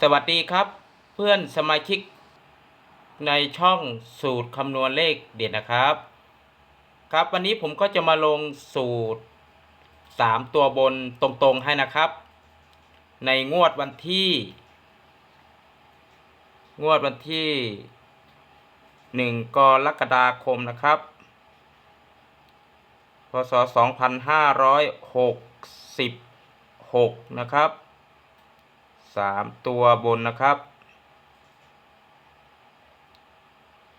สวัสดีครับ เพื่อนสมาชิกในช่องสูตรคำนวณเลขเด็ดนะครับ ครับวันนี้ผมก็จะมาลงสูตร 3 ตัวบนตรงๆให้นะครับ ในงวดวันที่ งวดวันที่ 1 กรกฎาคมนะครับ พศ 2566 นะครับ สามตัวบนนะครับ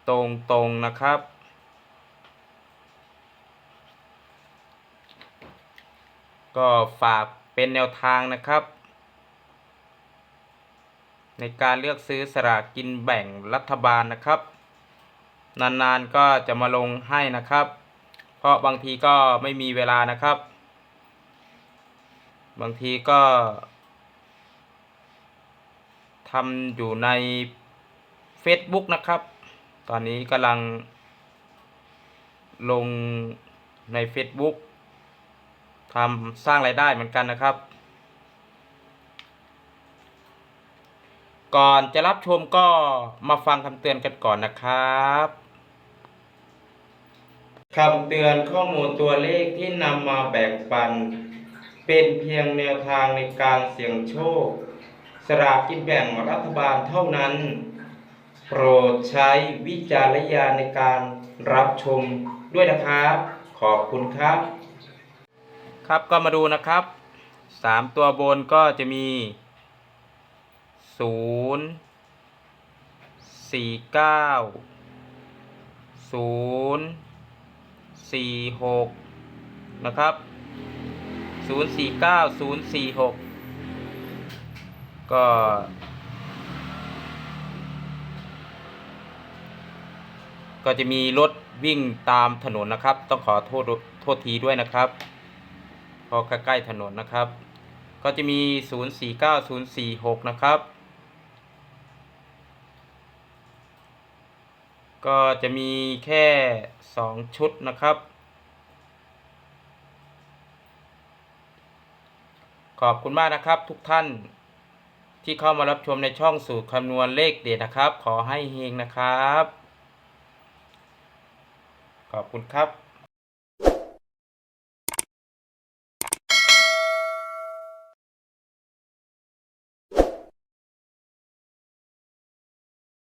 ตรงตรงๆนะครับ ก็ฝากเป็นแนวทางนะครับ ในการเลือกซื้อสลากกินแบ่งรัฐบาลนะครับ นานๆก็จะมาลงให้นะครับ เพราะบางทีก็ไม่มีเวลานะครับ บางทีก็ ทำอยู่ใน Facebook นะครับ ตอนนี้กำลัง ลงใน Facebook ทำสร้างรายได้เหมือนกันนะครับ ก่อนจะรับชมก็มาฟังคำเตือนกันก่อนนะครับคำเตือนข้อมูลตัวเลขที่นำมาแบ่งปัน เป็นเพียงแนวทางในการเสี่ยงโชค สลากกินแบ่งรัฐบาลเท่านั้น โปรดใช้วิจารณญาณในการรับชมด้วยนะครับ ขอบคุณครับ ครับก็มาดูนะครับสามตัวบนก็จะมีศูนย์สี่เก้าศูนย์สี่หกนะครับศูนย์สี่เก้าศูนย์สี่ห ก็ ก็จะมีรถวิ่งตามถนนนะครับ ต้องขอโทษโทษทีด้วยนะครับ พอใกล้ๆถนนนะครับ ก็จะมี 049 046 นะครับ ก็จะมีแค่ 2 ชุดนะครับขอบคุณมากนะครับทุกท่าน ที่เข้ามารับชมในช่องสูตรคำนวณเลขเด็ดนะครับ ขอให้เฮงนะครับ ขอบคุณครับ